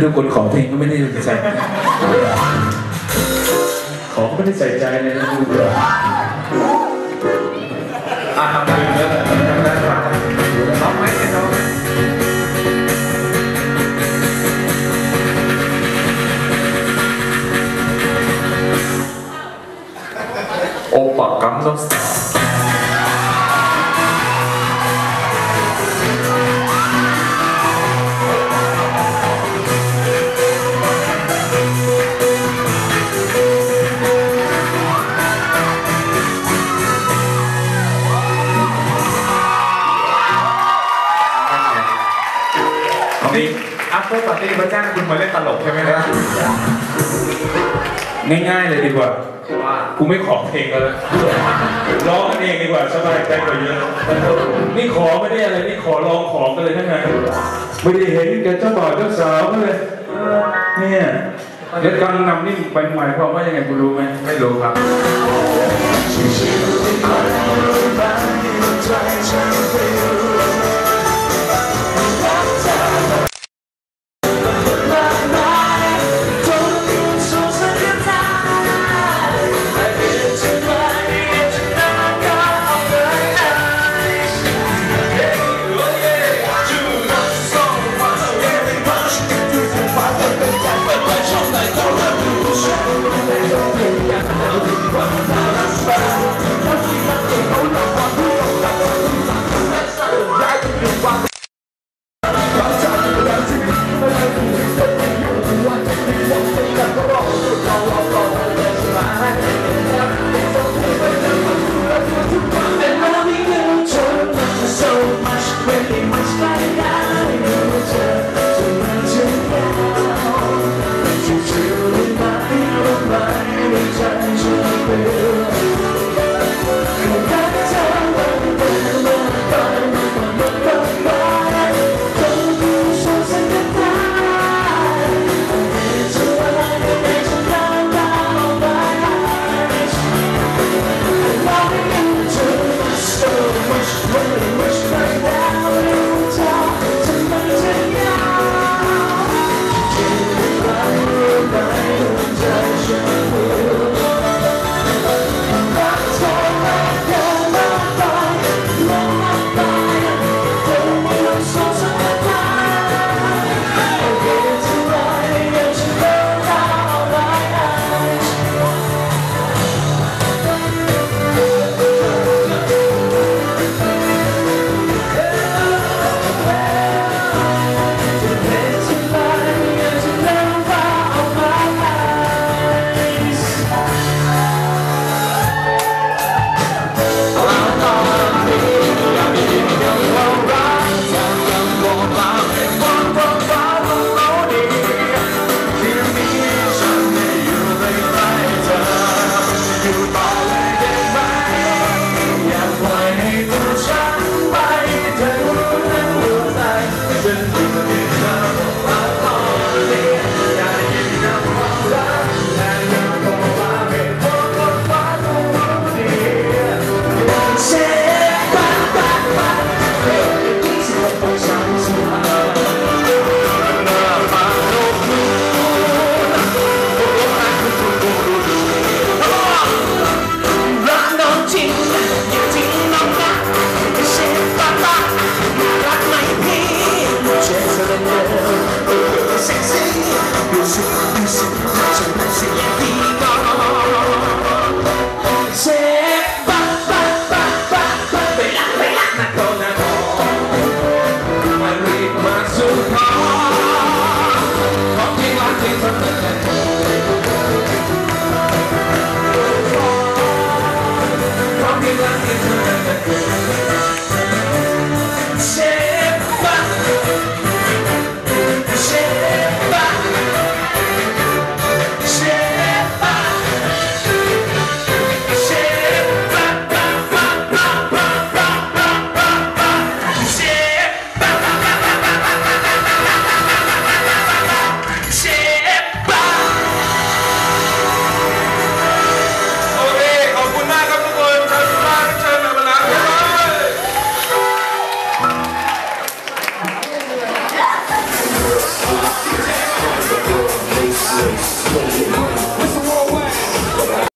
แรกกันแล้วดูคนขอเพลงก็ไม่ได้ใส่ขอก็ไม่ได้ใส่ใจเลยนะดูเลยอะทำได้แล้วทำได้ครับน้องไหมต้องไหมโอปะกัมน้ำส นี่อัพเตอร์ปาร์ตี้มาจ้างคุณมาเล่นตลกใช่ไหมครับง่ายๆเลยดีกว่าว่ากูไม่ขอเพลงแล้วร้องกันเองดีกว่าสบายใจกว่าเยอะนี่ขอไม่ได้อะไรนี่ขอลองของกันเลยทั้งนั้นไม่ได้เห็นแกเจ้าบ่าวเจ้าสาวเขาเลยเนี่ยแล้วกังนำนี่เป็นหมายความว่ายังไงคุณรู้ไหมไม่รู้ครับ